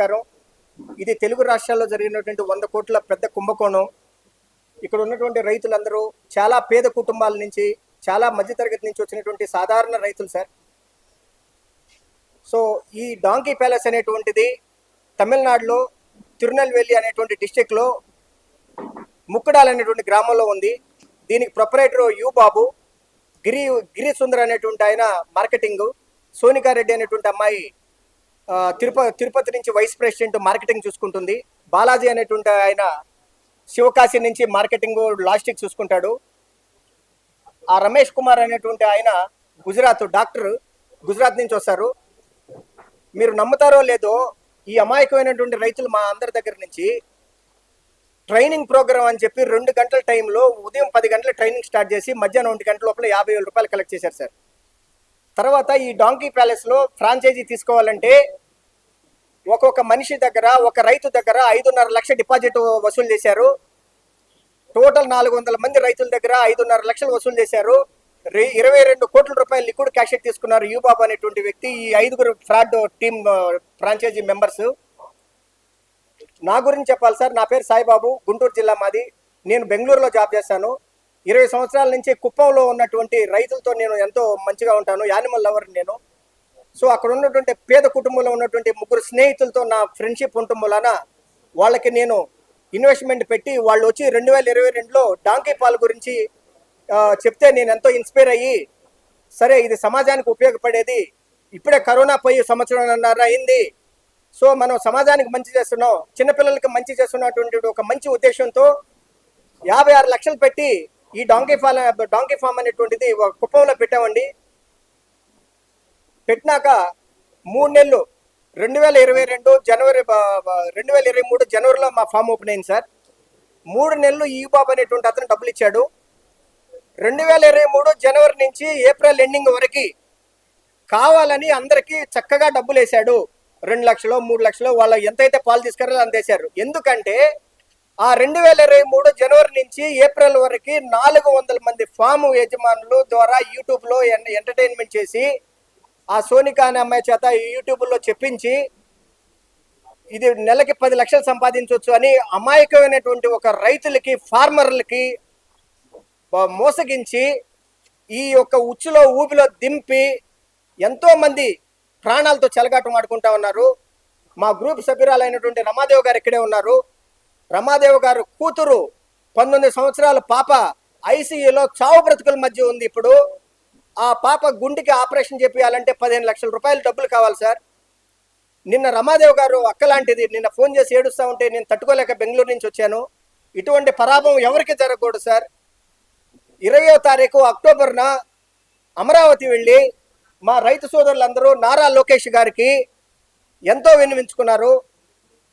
నమస్కారం. ఇది తెలుగు రాష్ట్రాల్లో జరిగినటువంటి వంద కోట్ల పెద్ద కుంభకోణం. ఇక్కడ ఉన్నటువంటి రైతులందరూ చాలా పేద కుటుంబాల నుంచి చాలా మధ్యతరగతి నుంచి వచ్చినటువంటి సాధారణ రైతులు సార్. సో ఈ డాంకీ ప్యాలెస్ అనేటువంటిది తమిళనాడులో తిరునెల్వేలి అనేటువంటి డిస్టిక్లో ముక్కడాల్ అనేటువంటి గ్రామంలో ఉంది. దీనికి ప్రొపరేటర్ యు బాబు గిరి గిరి సుందర్ అనేటువంటి ఆయన మార్కెటింగ్ సోనికారెడ్డి అనేటువంటి అమ్మాయి తిరుపతి తిరుపతి నుంచి వైస్ ప్రెసిడెంట్ మార్కెటింగ్ చూసుకుంటుంది. బాలాజీ అనేటువంటి ఆయన శివకాశి నుంచి మార్కెటింగ్ లాజిస్టిక్ చూసుకుంటాడు. ఆ రమేష్ కుమార్ అనేటువంటి ఆయన గుజరాత్ డాక్టర్ గుజరాత్ నుంచి వస్తారు. మీరు నమ్ముతారో లేదో ఈ అమాయకమైనటువంటి రైతులు మా అందరి దగ్గర నుంచి ట్రైనింగ్ ప్రోగ్రామ్ అని చెప్పి రెండు గంటల టైంలో ఉదయం పది గంటల ట్రైనింగ్ స్టార్ట్ చేసి మధ్యాహ్నం ఒంటి గంటల లోపల యాభై వేల రూపాయలు కలెక్ట్ చేశారు సార్. తర్వాత ఈ డాంకీ ప్యాలెస్లో ఫ్రాంచైజీ తీసుకోవాలంటే ఒక్కొక్క మనిషి దగ్గర ఒక రైతు దగ్గర ఐదున్నర లక్ష డిపాజిట్ వసూలు చేశారు. టోటల్ నాలుగు వందల మంది రైతుల దగ్గర ఐదున్నర లక్షలు వసూలు చేశారు. ఇరవై రెండు కోట్ల రూపాయలు లిక్విడ్ క్యాష్ తీసుకున్నారు యూబాబు అనేటువంటి వ్యక్తి ఈ ఐదుగురు ఫ్రాడ్ టీమ్ ఫ్రాంచైజీ మెంబర్స్. నా గురించి చెప్పాలి సార్. నా పేరు సాయిబాబు గుంటూరు జిల్లా మాది. నేను బెంగళూరులో జాబ్ చేశాను. ఇరవై సంవత్సరాల నుంచి కుప్పంలో ఉన్నటువంటి రైతులతో నేను ఎంతో మంచిగా ఉంటాను. యానిమల్ లవర్ నేను. సో అక్కడ ఉన్నటువంటి పేద కుటుంబంలో ఉన్నటువంటి ముగ్గురు స్నేహితులతో నా ఫ్రెండ్షిప్ ఉండటం వలన వాళ్ళకి నేను ఇన్వెస్ట్మెంట్ పెట్టి వాళ్ళు వచ్చి రెండు వేల ఇరవై రెండులో డాంకీ పాల్ గురించి చెప్తే నేను ఎంతో ఇన్స్పైర్ అయ్యి సరే ఇది సమాజానికి ఉపయోగపడేది ఇప్పుడే కరోనా పోయి సంవత్సరం అయింది. సో మనం సమాజానికి మంచి చేస్తున్నాం చిన్నపిల్లలకి మంచి చేస్తున్నటువంటి ఒక మంచి ఉద్దేశంతో యాభై ఆరు లక్షలు పెట్టి ఈ డాంకీ ఫాల్ డాంకీ ఫామ్ అనేటువంటిది ఒక కుప్పంలో పెట్టామండి. పెట్టినాక మూడు నెలలు రెండు వేల ఇరవై రెండు జనవరి రెండు వేల ఇరవై మూడు జనవరిలో మా ఫామ్ ఓపెన్ అయింది సార్. మూడు నెలలు ఈ బాబు అనేటువంటి అతను డబ్బులు ఇచ్చాడు. రెండు వేల ఇరవై మూడు జనవరి నుంచి ఏప్రిల్ ఎండింగ్ వరకు కావాలని అందరికీ చక్కగా డబ్బులు వేశాడు. రెండు లక్షలు మూడు లక్షలు వాళ్ళు ఎంతైతే పాలు తీసుకురాలో అంత వేశారు. ఎందుకంటే ఆ రెండు వేల ఇరవై మూడు జనవరి నుంచి ఏప్రిల్ వరకు నాలుగు వందల మంది ఫామ్ యజమానులు ద్వారా యూట్యూబ్లో ఎన్- ఎంటర్టైన్మెంట్ చేసి ఆ సోనికా అనే అమ్మాయి చేత యూట్యూబ్లో చెప్పించి ఇది నెలకి పది లక్షలు సంపాదించవచ్చు అని అమాయకమైనటువంటి ఒక రైతులకి ఫార్మర్లకి మోసగించి ఈ యొక్క ఉచ్చులో ఊపిలో దింపి ఎంతోమంది ప్రాణాలతో చెలగాటం ఆడుకుంటా ఉన్నారు. మా గ్రూప్ సభ్యురాలైనటువంటి రమాదేవ్ గారు ఇక్కడే ఉన్నారు. రమాదేవ్ గారు కూతురు పంతొమ్మిది సంవత్సరాల పాప ఐసీయూలో చావు బ్రతుకుల మధ్య ఉంది ఇప్పుడు. ఆ పాప గుండెకి ఆపరేషన్ చేపియాలంటే పదిహేను లక్షల రూపాయలు డబ్బులు కావాలి సార్. నిన్న రమాదేవ్ గారు అక్కలాంటిది నిన్న ఫోన్ చేసి ఏడుస్తా ఉంటే నేను తట్టుకోలేక బెంగళూరు నుంచి వచ్చాను. ఇటువంటి పరాభం ఎవరికి జరగకూడదు సార్. ఇరవయో తారీఖు అక్టోబర్న అమరావతి వెళ్ళి మా రైతు సోదరులందరూ నారా లోకేష్ గారికి ఎంతో విన్నవించుకున్నారు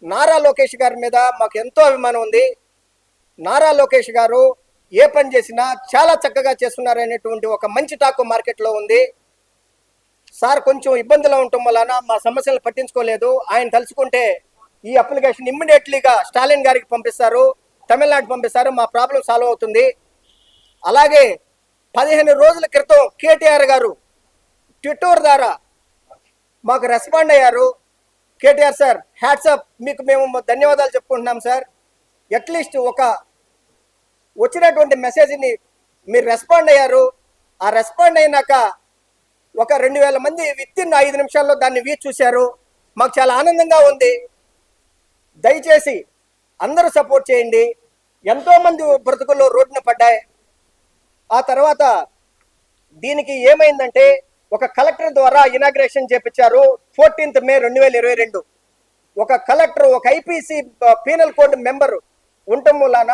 నారా లోకేష్ గారి మీద మాకు ఎంతో అభిమానం ఉంది. నారా లోకేష్ గారు ఏ పని చేసినా చాలా చక్కగా చేస్తున్నారు అనేటువంటి ఒక మంచి టాకు మార్కెట్లో ఉంది. సార్ కొంచెం ఇబ్బందులు ఉండటం వలన మా సమస్యలు పట్టించుకోలేదు. ఆయన తలుచుకుంటే ఈ అప్లికేషన్ ఇమ్మీడియట్లీగా స్టాలిన్ గారికి పంపిస్తారు తమిళనాడు పంపిస్తారు మా ప్రాబ్లం సాల్వ్ అవుతుంది. అలాగే పదిహేను రోజుల క్రితం కేటీఆర్ గారు ట్విట్టర్ ద్వారా మాకు రెస్పాండ్ అయ్యారు. కేటీఆర్ సార్ హ్యాట్సప్ మీకు మేము ధన్యవాదాలు చెప్పుకుంటున్నాం సార్. అట్లీస్ట్ ఒక వచ్చినటువంటి మెసేజ్ని మీరు రెస్పాండ్ అయ్యారు. ఆ రెస్పాండ్ అయినాక ఒక రెండు వేల మంది విత్ ఇన్ ఐదు నిమిషాల్లో దాన్ని వీ చూశారు. మాకు చాలా ఆనందంగా ఉంది. దయచేసి అందరూ సపోర్ట్ చేయండి. ఎంతోమంది బ్రతుకులు బ్రతుకుల్లో రోడ్డున పడ్డాయి. ఆ తర్వాత దీనికి ఏమైందంటే ఒక కలెక్టర్ ద్వారా ఇనాగ్రేషన్ చేపించారు. ఫోర్టీన్త్ మే రెండు వేల ఇరవై రెండు. ఒక కలెక్టర్ ఒక ఐపీసీ పీనల్ కోడ్ మెంబరు ఉండటం వలన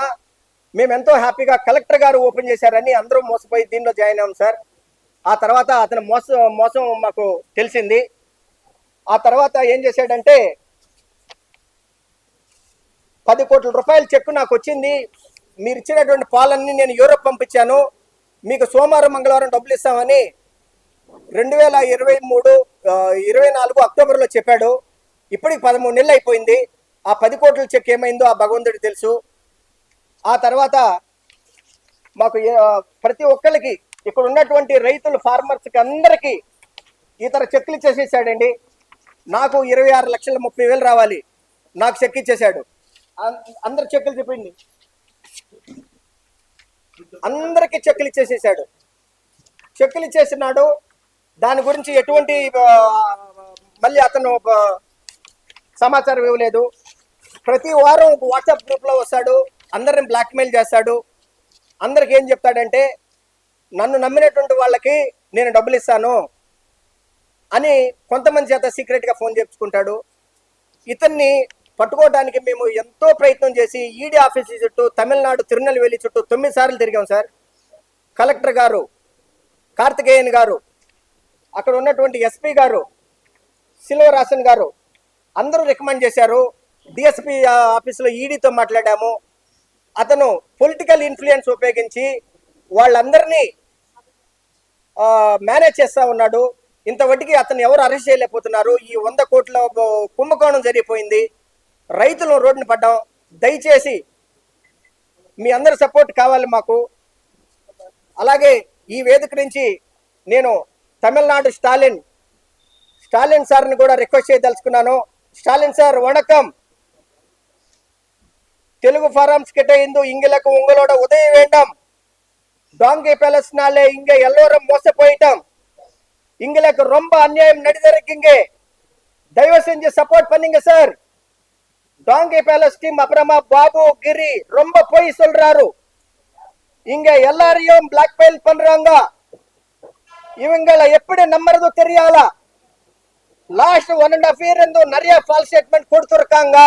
మేము ఎంతో హ్యాపీగా కలెక్టర్ గారు ఓపెన్ చేశారని అందరూ మోసపోయి దీనిలో జాయిన్ అయ్యాం సార్. ఆ తర్వాత అతను మోసం మోసం మాకు తెలిసింది. ఆ తర్వాత ఏం చేశాడంటే పది కోట్ల రూపాయల చెక్కు నాకు వచ్చింది. మీరు ఇచ్చినటువంటి పాలన్నీ నేను యూరోప్ పంపించాను. మీకు సోమవారం మంగళవారం డబ్బులు ఇస్తామని రెండు వేల ఇరవై మూడు ఇరవై నాలుగు అక్టోబర్లో చెప్పాడు. ఇప్పటికి పదమూడు నెలలు అయిపోయింది. ఆ పది కోట్ల చెక్ ఏమైందో ఆ భగవంతుడికి తెలుసు. ఆ తర్వాత మాకు ప్రతి ఒక్కరికి ఇక్కడ ఉన్నటువంటి రైతులు ఫార్మర్స్కి అందరికీ ఇతర చెక్కులు చేసేసాడండి నాకు ఇరవై ఆరు లక్షల ముప్పై వేలు రావాలి. నాకు చెక్ ఇచ్చేశాడు అందరు చెక్కులు చెప్పింది అందరికి చెక్కులు ఇచ్చేసేసాడు. చెక్కులు ఇచ్చేసినాడు. దాని గురించి ఎటువంటి మళ్ళీ అతను సమాచారం ఇవ్వలేదు. ప్రతి వారం వాట్సాప్ గ్రూప్లో వస్తాడు. అందరిని బ్లాక్మెయిల్ చేస్తాడు. అందరికి ఏం చెప్తాడంటే నన్ను నమ్మినటువంటి వాళ్ళకి నేను డబ్బులు ఇస్తాను అని కొంతమంది చేత సీక్రెట్గా ఫోన్ చేపించుకుంటాడు ఇతన్ని పట్టుకోవడానికి మేము ఎంతో ప్రయత్నం చేసి ఈడీ ఆఫీస్ చుట్టూ తమిళనాడు తిరునెల్వేలి చుట్టూ తొమ్మిది సార్లు తిరిగాం సార్. కలెక్టర్ గారు కార్తికేయన్ గారు అక్కడ ఉన్నటువంటి ఎస్పీ గారు సిల్వరాసన్ గారు అందరూ రికమెండ్ చేశారు. డిఎస్పీ ఆఫీసులో ఈడీతో మాట్లాడాము. అతను పొలిటికల్ ఇన్ఫ్లుయెన్స్ ఉపయోగించి వాళ్ళందరినీ మేనేజ్ చేస్తా ఉన్నాడు. ఇంత అతను ఎవరు అరెస్ట్ చేయలేకపోతున్నారు. ఈ వంద కోట్ల కుంభకోణం జరిగిపోయింది. రైతులు రోడ్డున పడ్డాం. దయచేసి మీ అందరి సపోర్ట్ కావాలి మాకు. అలాగే ఈ వేదిక నుంచి నేను తమిళనాడు స్టాలిన్ స్టాలిన్ సార్ని కూడా రిక్వెస్ట్ చేయదలుచుకున్నాను. స్టాలిన్ సార్ వణకం! தெலுங்கு ஃபாரம்ஸ் கிட்ட இருந்து எங்களுக்கு உங்களோட உதவி வேண்டும். டாங்கி பேலஸ்னால இங்க எல்லோரும் மோச போயிட்டோம். எங்களுக்கு ரொம்ப அநியாயம் நடித்திருக்கீங்க தயவு செஞ்சு சப்போர்ட் பண்ணீங்க சார் டாங்கி பேலஸ் டீம் அப்புறமா பாபு கிரி ரொம்ப போய் சொல்றாரு. இங்க எல்லாரையும் பிளாக் மெயில் பண்றாங்க. இவங்களை எப்படி நம்புறது தெரியல last one and half year இருந்து நிறைய ஃபால்ஸ் ஸ்டேட்மெண்ட் கொடுத்துருக்காங்க.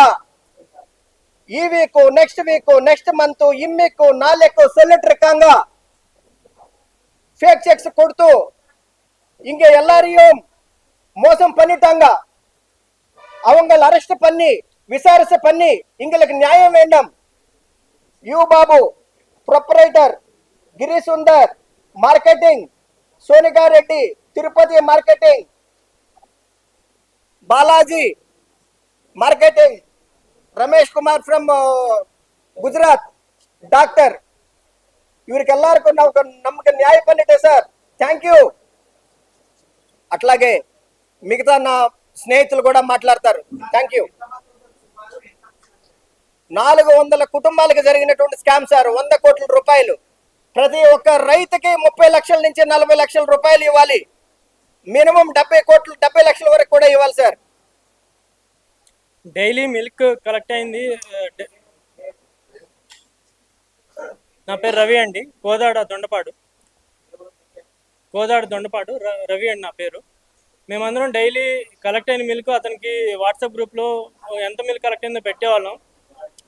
ಈ week next week next month ಇಮ್ಮೀಕು ನಾಲ್ಕು ಸೆಲ್ಲೆಟ್ರಿಕಾಂಗ ಫೇಕ್ ಚೆಕ್ಸ್ ಕೊಡ್ತು இங்கே எல்லாரையும் மோசம் பண்ணிட்டாங்க அவங்கள் அரெஸ்ட் பண்ணி விசாரிச்சு பண்ணி எங்களுக்கு நியாயம் வேண்டும் U Babu proprietor Giri Sundar marketing Sonika Reddy Tirupati marketing Balaji marketing Ramesh Kumar from Gujarat doctor ఇవరికెల్లారికి ನಾವು నమ్మక న్యాయ పండితే సార్ థ్యాంక్ యూ అట్లాగే మిగతా నా స్నేహితులు కూడా మాట్లాడతారు థ్యాంక్ యూ నాలుగు వందల కుటుంబాలకు జరిగినటువంటి స్కామ్ సార్ వంద కోట్ల రూపాయలు ప్రతి ఒక్క రైతుకి ముప్పై లక్షల నుంచి నలభై లక్షల రూపాయలు ఇవ్వాలి మినిమం డెబ్బై కోట్లు డెబ్బై లక్షల వరకు కూడా ఇవ్వాలి సార్ డైలీ మిల్క్ కలెక్ట్ అయింది నా పేరు రవి అండి కోదాడ దొండపాడు. కోదాడ దొండపాడు ర- రవి అండి నా పేరు. మేమందరం డైలీ కలెక్ట్ అయిన మిల్క్ అతనికి వాట్సాప్ గ్రూప్లో ఎంత మిల్క్ కలెక్ట్ అయిందో పెట్టేవాళ్ళం.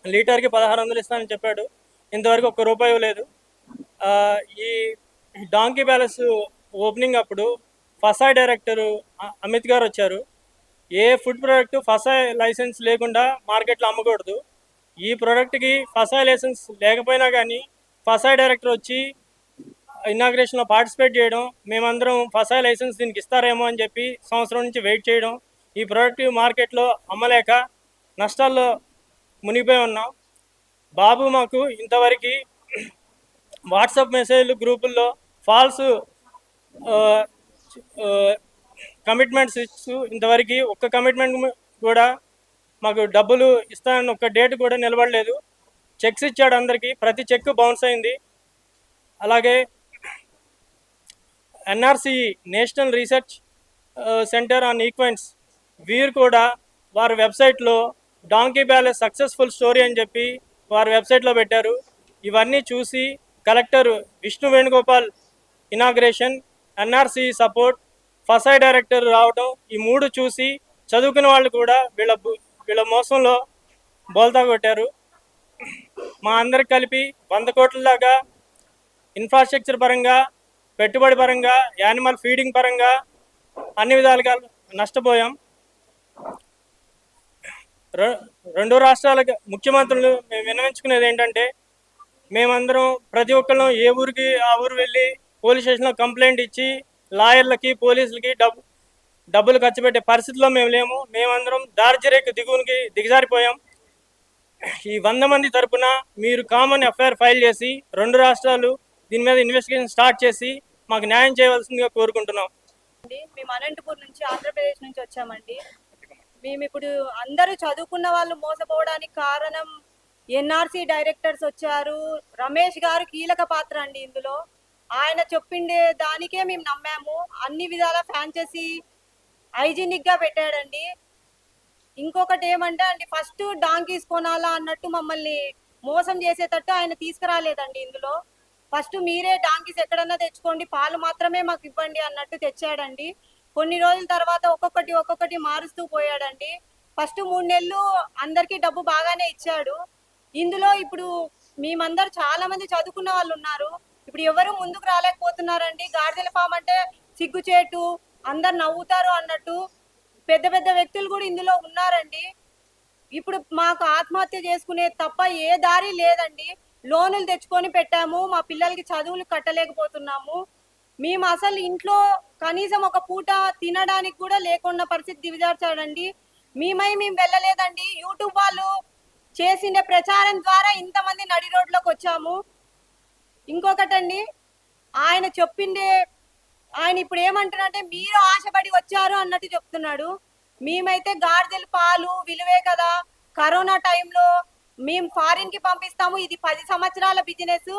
లీటర్కి పదహారు వందలు ఇస్తానని చెప్పాడు. ఇంతవరకు ఒక్క రూపాయి లేదు ఈ డాంకీ ప్యాలెస్ ఓపెనింగ్ అప్పుడు ఫసాయ్ డైరెక్టర్ అమిత్ గారు వచ్చారు. ఏ ఫుడ్ ప్రోడక్ట్ ఫసాయ్ లైసెన్స్ లేకుండా మార్కెట్లో అమ్మకూడదు. ఈ ప్రోడక్ట్కి ఫసాయ్ లైసెన్స్ లేకపోయినా కానీ ఫసాయ్ డైరెక్టర్ వచ్చి ఇనాగ్రేషన్లో పార్టిసిపేట్ చేయడం మేమందరం ఫసాయ్ లైసెన్స్ దీనికి ఇస్తారేమో అని చెప్పి సంవత్సరం నుంచి వెయిట్ చేయడం ఈ ప్రోడక్ట్ మార్కెట్లో అమ్మలేక నష్టాల్లో మునిగిపోయి ఉన్నాం. బాబు మాకు ఇంతవరకు వాట్సాప్ మెసేజ్లు గ్రూపుల్లో ఫాల్స్ కమిట్మెంట్స్ ఇస్తూ ఇంతవరకు ఒక్క కమిట్మెంట్ కూడా మాకు డబ్బులు ఇస్తానని ఒక్క డేట్ కూడా నిలబడలేదు. చెక్స్ ఇచ్చాడు అందరికీ. ప్రతి చెక్ బౌన్స్ అయింది. అలాగే NRC national research centre on equines వీరు కూడా వారి వెబ్సైట్లో డాంకీ బ్యాలెస్ సక్సెస్ఫుల్ స్టోరీ అని చెప్పి వారి వెబ్సైట్లో పెట్టారు. ఇవన్నీ చూసి collector Vishnu Venugopal inauguration NRC support FSSAI director రావడం ఈ మూడు చూసి చదువుకున్న వాళ్ళు కూడా వీళ్ళ బు- వీళ్ళ మోసంలో బోల్తా కొట్టారు. మా అందరికి కలిపి వంద కోట్ల దాకా ఇన్ఫ్రాస్ట్రక్చర్ పరంగా పెట్టుబడి పరంగా యానిమల్ ఫీడింగ్ పరంగా అన్ని విధాలుగా నష్టపోయాం. రెండు రాష్ట్రాల ముఖ్యమంత్రులు మేము విన్నవించుకునేది ఏంటంటే మేమందరం ప్రతి ఒక్కళ్ళం ఏ ఊరికి ఆ ఊరు వెళ్ళి పోలీస్ స్టేషన్లో కంప్లైంట్ ఇచ్చి లాయర్లకి పోలీసులకి డబ్బు డబ్బులు ఖర్చు పెట్టే పరిస్థితిలో మేము లేము. మేమందరం దార్జరేకు దిగువనికి దిగజారిపోయాం. ఈ వంద మంది తరపున మీరు కామన్ ఎఫ్ఐఆర్ ఫైల్ చేసి రెండు రాష్ట్రాలు దీని మీద ఇన్వెస్టిగేషన్ స్టార్ట్ చేసి మాకు న్యాయం చేయవలసిందిగా కోరుకుంటున్నాం. అండి మేము అనంతపూర్ నుంచి ఆంధ్రప్రదేశ్ నుంచి వచ్చామండి. మేము ఇప్పుడు అందరూ చదువుకున్న వాళ్ళు మోసపోవడానికి కారణం ఎన్ఆర్సీ డైరెక్టర్స్ వచ్చారు. రమేష్ గారు కీలక పాత్ర అండి ఇందులో. ఆయన చెప్పిండే దానికే మేము నమ్మాము. అన్ని విధాల ఫ్రాంచైజీ హైజీనిక్గా పెట్టాడండి. ఇంకొకటి ఏమంటే అండి ఫస్ట్ డాంకీస్ కొనాలా అన్నట్టు మమ్మల్ని మోసం చేసేటట్టు ఆయన తీసుకురాలేదండి ఇందులో. ఫస్ట్ మీరే డాంకీస్ ఎక్కడన్నా తెచ్చుకోండి పాలు మాత్రమే మాకు ఇవ్వండి అన్నట్టు తెచ్చాడండి. కొన్ని రోజుల తర్వాత ఒక్కొక్కటి ఒక్కొక్కటి మారుస్తూ పోయాడండి. ఫస్ట్ మూడు నెలలు అందరికీ డబ్బు బాగానే ఇచ్చాడు. ఇందులో ఇప్పుడు మేమందరూ చాలా మంది చదువుకున్న వాళ్ళు ఉన్నారు. ఇప్పుడు ఎవరు ముందుకు రాలేకపోతున్నారండి? గాడిదల ఫామ్ అంటే సిగ్గుచేటు అందరు నవ్వుతారు అన్నట్టు పెద్ద పెద్ద వ్యక్తులు కూడా ఇందులో ఉన్నారండి. ఇప్పుడు మాకు ఆత్మహత్య చేసుకునే తప్ప ఏ దారి లేదండి. లోనులు తెచ్చుకొని పెట్టాము మా పిల్లలకి చదువులు కట్టలేకపోతున్నాము. మేము అసలు ఇంట్లో కనీసం ఒక పూట తినడానికి కూడా లేకున్న పరిస్థితి దిగజార్చాడండి. మేమై మేము వెళ్ళలేదండి. యూట్యూబ్ వాళ్ళు చేసిన ప్రచారం ద్వారా ఇంతమంది నడి రోడ్లోకి వచ్చాము. ఇంకొకటండి ఆయన చెప్పిండే ఆయన ఇప్పుడు ఏమంటున్నాడంటే మీరు ఆశపడి వచ్చారు అన్నట్టు చెప్తున్నాడు. మేమైతే గాడిదలు పాలు విలువే కదా. కరోనా టైంలో మేము ఫారిన్కి పంపిస్తాము. ఇది పది సంవత్సరాల బిజినెస్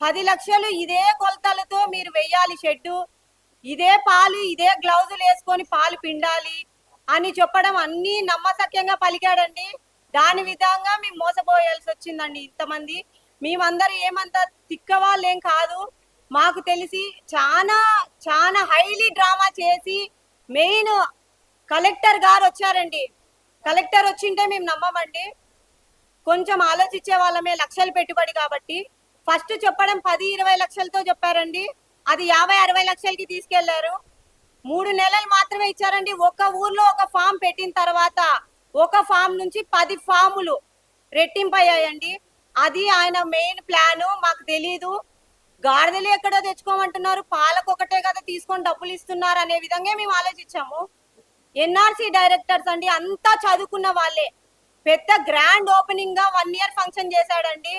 పది లక్షలు ఇదే కొలతలతో మీరు వెయ్యాలి షెడ్డు. ఇదే పాలు ఇదే గ్లౌజులు వేసుకొని పాలు పిండాలి అని చెప్పడం అన్ని నమ్మసక్యంగా పలికాడండి. దాని విధంగా మేము మోసపోయాల్సి వచ్చిందండి ఇంతమంది. మేమందరూ ఏమంత తిక్కవాళ్ళేం కాదు. మాకు తెలిసి చాలా చాలా హైలీ డ్రామా చేసి మెయిన్ కలెక్టర్ గారు వచ్చారండి. కలెక్టర్ వచ్చింటే మేము నమ్మమండి. కొంచెం ఆలోచించే వాళ్ళమే లక్షలు పెట్టుబడి కాబట్టి. ఫస్ట్ చెప్పడం పది ఇరవై లక్షలతో చెప్పారండి. అది యాభై అరవై లక్షలకి తీసుకెళ్ళారు. మూడు నెలలు మాత్రమే ఇచ్చారండి. ఒక ఊర్లో ఒక ఫామ్ పెట్టిన తర్వాత ఒక ఫామ్ నుంచి పది ఫాములు రెట్టింపయ్యాయండి. అది ఆయన మెయిన్ ప్లాన్ మాకు తెలీదు. గాడిదలు ఎక్కడో తెచ్చుకోమంటున్నారు. పాలకు ఒకటే కదా తీసుకొని డబ్బులు ఇస్తున్నారు అనే విధంగా మేము ఆలోచించాము. ఎన్ఆర్సి డైరెక్టర్స్ అండి అంతా చదువుకున్న వాళ్ళే. పెద్ద గ్రాండ్ ఓపెనింగ్గా వన్ ఇయర్ ఫంక్షన్ చేశాడండి.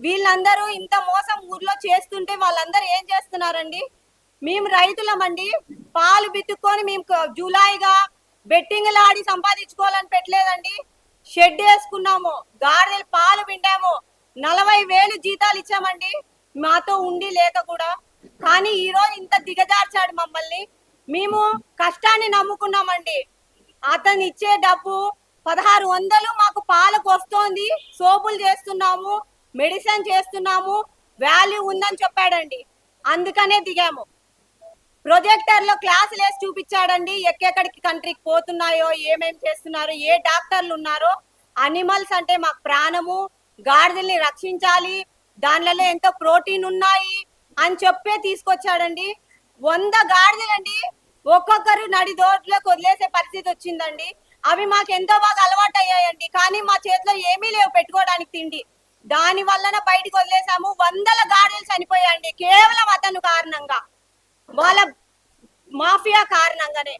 వీళ్ళందరూ ఇంత మోసం ఊర్లో చేస్తుంటే వాళ్ళందరూ ఏం చేస్తున్నారండి? మేము రైతులమండి పాలు బిత్తుకొని మేము జూలైగా బెట్టింగ్లు ఆడి సంపాదించుకోవాలని పెట్టలేదండి. షెడ్ వేసుకున్నాము గాడిదలు పాలు పిండాము. నలభై వేలు జీతాలు ఇచ్చామండి. మాతో ఉండి లేక కూడా. కానీ ఈ రోజు ఇంత దిగజార్చాడు మమ్మల్ని. మేము కష్టాన్ని నమ్ముకున్నామండి. అతను ఇచ్చే డబ్బు పదహారు వందలు మాకు పాలకు వస్తోంది. సోపులు చేస్తున్నాము మెడిసిన్ చేస్తున్నాము. వాల్యూ ఉందని చెప్పాడండి. అందుకనే దిగాము. ప్రొజెక్టర్లో క్లాసులు వేసి చూపించాడండి. ఎక్కెక్కడికి కంట్రీకి పోతున్నాయో ఏమేం చేస్తున్నారో ఏ డాక్టర్లు ఉన్నారో. అనిమల్స్ అంటే మాకు ప్రాణము. గాడిదల్ని రక్షించాలి. దానిలో ఎంతో ప్రోటీన్ ఉన్నాయి అని చెప్పే తీసుకొచ్చాడండి. వంద గాడిదలండి. ఒక్కొక్కరు నడి వదిలేసే పరిస్థితి వచ్చిందండి. అవి మాకు ఎంతో బాగా అలవాటు అయ్యాయండి కానీ మా చేతిలో ఏమీ లేవు పెట్టుకోవడానికి తిండి. దాని వలన బయటకు వదిలేసాము. వందల గాడిదలు చనిపోయాయండి. కేవలం అతను కారణంగా. వాళ్ళ మాఫియా కారణంగానే.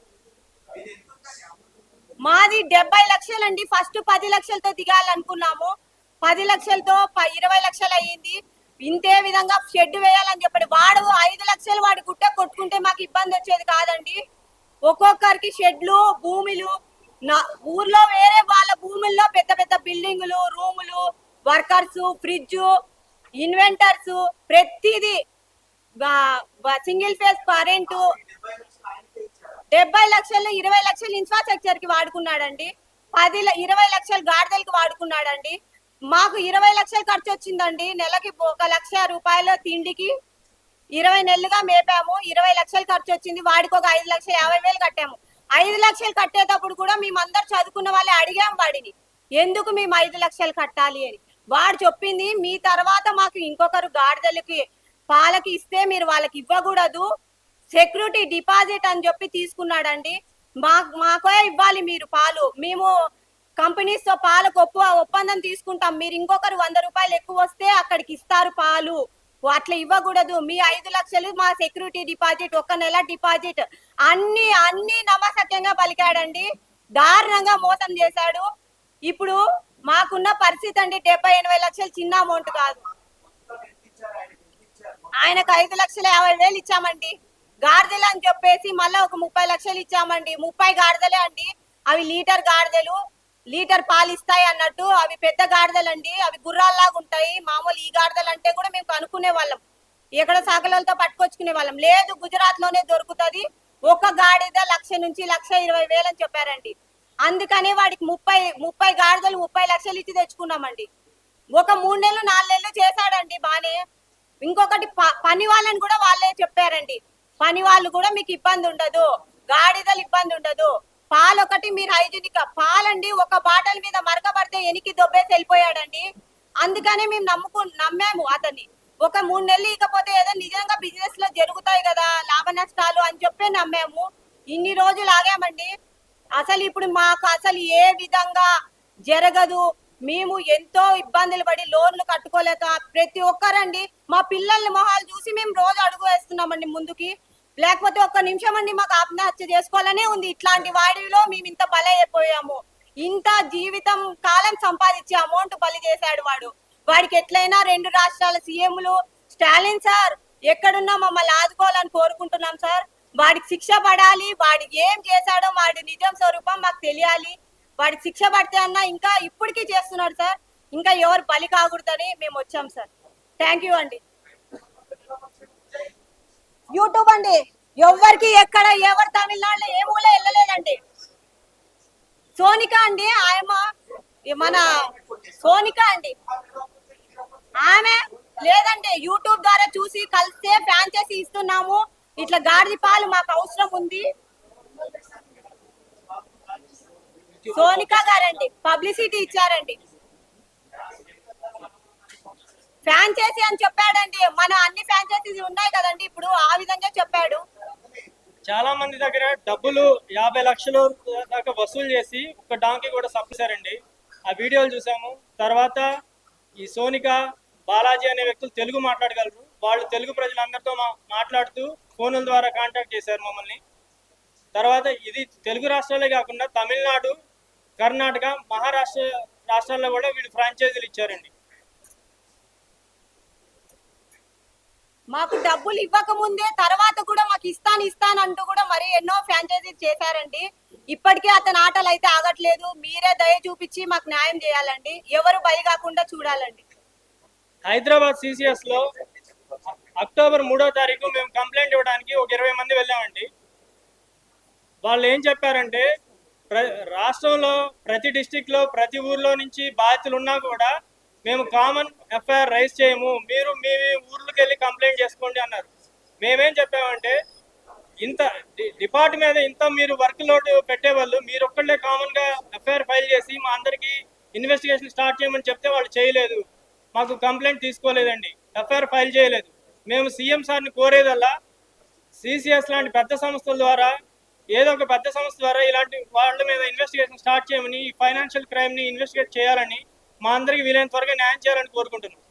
మాది డెబ్బై లక్షలండి. ఫస్ట్ పది లక్షలతో దిగాలనుకున్నాము. పది లక్షలతో ప- ఇరవై లక్షలు అయ్యింది ఇంతే విధంగా షెడ్ వేయాలని చెప్పండి. వాడు ఐదు లక్షలు వాడి గుట్ట కొట్టుకుంటే మాకు ఇబ్బంది వచ్చేది కాదండి. ఒక్కొక్కరికి షెడ్లు భూములు నా ఊర్లో వేరే వాళ్ళ భూముల్లో పెద్ద పెద్ద బిల్డింగులు రూములు వర్కర్స్ ఫ్రిడ్జ్ ఇన్వెంటర్స్ ప్రతిదీ సింగిల్ ఫేజ్ కరెంటు డెబ్బై లక్షలు ఇరవై లక్షలు ఇన్ఫ్రాస్ట్రక్చర్కి వాడుకున్నాడండి. పది ల- ఇరవై లక్షలు గాడిదలకి వాడుకున్నాడండి. మాకు ఇరవై లక్షలు ఖర్చు వచ్చిందండి నెలకి ఒక లక్ష రూపాయల తిండికి ఇరవై నెలలుగా మేపాము. ఇరవై లక్షలు ఖర్చు వచ్చింది వాడికి ఒక ఐదు లక్షలు యాభై వేలు కట్టాము. ఐదు లక్షలు కట్టేటప్పుడు కూడా మేము అందరు చదువుకున్న వాళ్ళే అడిగాము వాడిని. ఎందుకు మేము ఐదు లక్షలు కట్టాలి? అని. వాడు చెప్పింది మీ తర్వాత మాకు ఇంకొకరు గాడిదలకి పాలకి ఇస్తే మీరు వాళ్ళకి ఇవ్వకూడదు. సెక్యూరిటీ డిపాజిట్ అని చెప్పి తీసుకున్నాడండి. మా మాకే ఇవ్వాలి మీరు పాలు. మేము కంపెనీస్తో పాలకు ఒప్పు ఒప్పందం తీసుకుంటాం. మీరు ఇంకొకరు వంద రూపాయలు ఎక్కువ వస్తే అక్కడికి ఇస్తారు పాలు. అట్లా ఇవ్వకూడదు. మీ ఐదు లక్షలు మా సెక్యూరిటీ డిపాజిట్ ఒక నెల డిపాజిట్. అన్ని అన్ని నమ్మసక్యంగా పలికాడండి. దారుణంగా మోసం చేశాడు. ఇప్పుడు మాకున్న పరిస్థితి అండి డెబ్బై ఎనభై లక్షలు చిన్న అమౌంట్ కాదు. ఆయనకు ఐదు లక్షల యాభై వేలు ఇచ్చామండి. గాడిదలు అని చెప్పేసి మళ్ళీ ఒక ముప్పై లక్షలు ఇచ్చామండి. ముప్పై గాడిదలే అండి. అవి లీటర్ గాడిదలు లీటర్ పాలు ఇస్తాయి అన్నట్టు. అవి పెద్ద గాడిదలండి. అవి గుర్రాల్లాగా ఉంటాయి. మామూలు ఈ గాడిదలు అంటే కూడా మేము కనుక్కునే వాళ్ళం. ఎక్కడ సాకలతో పట్టుకొచ్చుకునే వాళ్ళం. లేదు గుజరాత్లోనే దొరుకుతుంది. ఒక గాడిద లక్ష నుంచి లక్ష ఇరవై వేలు అని చెప్పారండి. అందుకని వాడికి ముప్పై ముప్పై గాడిదలు ముప్పై లక్షలు ఇచ్చి తెచ్చుకున్నామండి. ఒక మూడు నెలలు నాలుగు నెలలు చేశాడండి బానే. ఇంకొకటి ప- పని వాళ్ళని కూడా వాళ్ళే చెప్పారండి. పని వాళ్ళు కూడా మీకు ఇబ్బంది ఉండదు. గాడిదలు ఇబ్బంది ఉండదు. పాలు ఒకటి మీరు హైజీనిక్ పాలండి ఒక బాటల్ మీద మరకబడితే ఎనికి దొబ్బేసి వెళ్ళిపోయాడండి. అందుకనే మేము నమ్ముకు నమ్మాము అతన్ని. ఒక మూడు నెలలు ఇకపోతే ఏదో నిజంగా బిజినెస్లో జరుగుతాయి కదా లాభ నష్టాలు అని చెప్పి నమ్మాము. ఇన్ని రోజులు ఆగామండి. అసలు ఇప్పుడు మాకు అసలు ఏ విధంగా జరగదు. మేము ఎంతో ఇబ్బందులు పడి లోన్లు కట్టుకోలేక ప్రతి ఒక్కరండి మా పిల్లల్ని మొహాలు చూసి మేము రోజు అడుగు వేస్తున్నామండి ముందుకి. లేకపోతే ఒక్క నిమిషం అండి మాకు ఆత్మహత్య చేసుకోవాలనే ఉంది. ఇట్లాంటి వాడిలో మేము ఇంత బలైపోయాము. ఇంత జీవితం కాలం సంపాదించే అమౌంట్ బలి చేశాడు వాడు. వాడికి ఎట్లయినా రెండు రాష్ట్రాల సీఎంలు స్టాలిన్ సార్ ఎక్కడున్నా మమ్మల్ని ఆదుకోవాలని కోరుకుంటున్నాం సార్. వాడికి శిక్ష పడాలి వాడు ఏం చేశాడో వాడి నిజం స్వరూపం మాకు తెలియాలి. వాడికి శిక్ష పడితే అన్న ఇంకా ఇప్పటికీ చేస్తున్నాడు సార్. ఇంకా ఎవరు బలి కాకూడదని మేము వచ్చాం సార్. థ్యాంక్ యూ అండి. యూట్యూబ్ అండి. ఎవరికి ఎక్కడ ఎవరు తమిళనాడులో ఏ ఊళ్ళో వెళ్ళలేదండి. సోనిక అండి ఆయమ మన సోనిక అండి. ఆమె లేదండి యూట్యూబ్ ద్వారా చూసి కలిస్తే ఫ్రాంచైజీ ఇస్తున్నాము. ఇట్లా గాడిది పాలు మాకు అవసరం ఉంది. సోనిక గారండి. పబ్లిసిటీ ఇచ్చారండి. ఫ్రాంచైజీ అని చెప్పాడండి. మన అన్ని ఫ్రాంచైజీస్ ఉన్నాయి కదండి. ఇప్పుడు ఆ విధంగా చెప్పాడు. చాలా మంది దగ్గర డబ్బులు యాభై లక్షలు దాకా వసూలు చేసి ఒక డాంకి కూడా సప్పిసారండి ఆ వీడియోలు చూసాము. తర్వాత ఈ సోనిక బాలాజీ అనే వ్యక్తులు తెలుగు మాట్లాడగలరు. వాళ్ళు తెలుగు ప్రజలందరితో మాట్లాడుతూ ఫోన్ల ద్వారా కాంటాక్ట్ చేశారు మమ్మల్ని. తర్వాత ఇది తెలుగు రాష్ట్రాలే కాకుండా తమిళనాడు కర్ణాటక మహారాష్ట్ర రాష్ట్రాల్లో కూడా వీళ్ళు ఫ్రాంచైజీలు ఇచ్చారండి. మాకు డబ్బులు ఇవ్వక ముందే తర్వాత కూడా మాకు ఇస్తాను ఇస్తాను అంటూ కూడా మరి ఎన్నో ఫ్రాంచైజీ చేశారండి. ఇప్పటికే అతని ఆటలు అయితే ఆగట్లేదు. మీరే దయ చూపించి మాకు న్యాయం చేయాలండి. ఎవరు బలి కాకుండా చూడాలండి. హైదరాబాద్ సిసిఎస్లో అక్టోబర్ మూడో తారీఖు మేము కంప్లైంట్ ఇవ్వడానికి ఒక ఇరవై మంది వెళ్ళామండి. వాళ్ళు ఏం చెప్పారంటే ప్ర రాష్ట్రంలో ప్రతి డిస్టిక్లో ప్రతి ఊర్లో నుంచి బాధితులు ఉన్నా కూడా మేము కామన్ ఎఫ్ఐఆర్ రైజ్ చేయము. మీరు మీ ఊర్లోకి వెళ్ళి కంప్లైంట్ చేసుకోండి అన్నారు. మేమేం చెప్పామంటే ఇంత డి- డిపార్ట్ మీద ఇంత మీరు వర్క్ లోడ్ పెట్టేవాళ్ళు మీరు ఒక్కళ్ళే కామన్గా ఎఫ్ఐఆర్ ఫైల్ చేసి మా అందరికి ఇన్వెస్టిగేషన్ స్టార్ట్ చేయమని చెప్తే వాళ్ళు చేయలేదు. మాకు కంప్లైంట్ తీసుకోలేదండి. ఎఫ్ఐఆర్ ఫైల్ చేయలేదు. మేము సీఎం సార్ని కోరేదల్లా సిసిఎస్ లాంటి పెద్ద సంస్థల ద్వారా ఏదో ఒక పెద్ద సంస్థ ద్వారా ఇలాంటి వాళ్ళ మీద ఇన్వెస్టిగేషన్ స్టార్ట్ చేయమని ఈ ఫైనాన్షియల్ క్రైమ్ని ఇన్వెస్టిగేట్ చేయాలని మా అందరికి వీలైన త్వరగా న్యాయం చేయాలని కోరుకుంటున్నాం.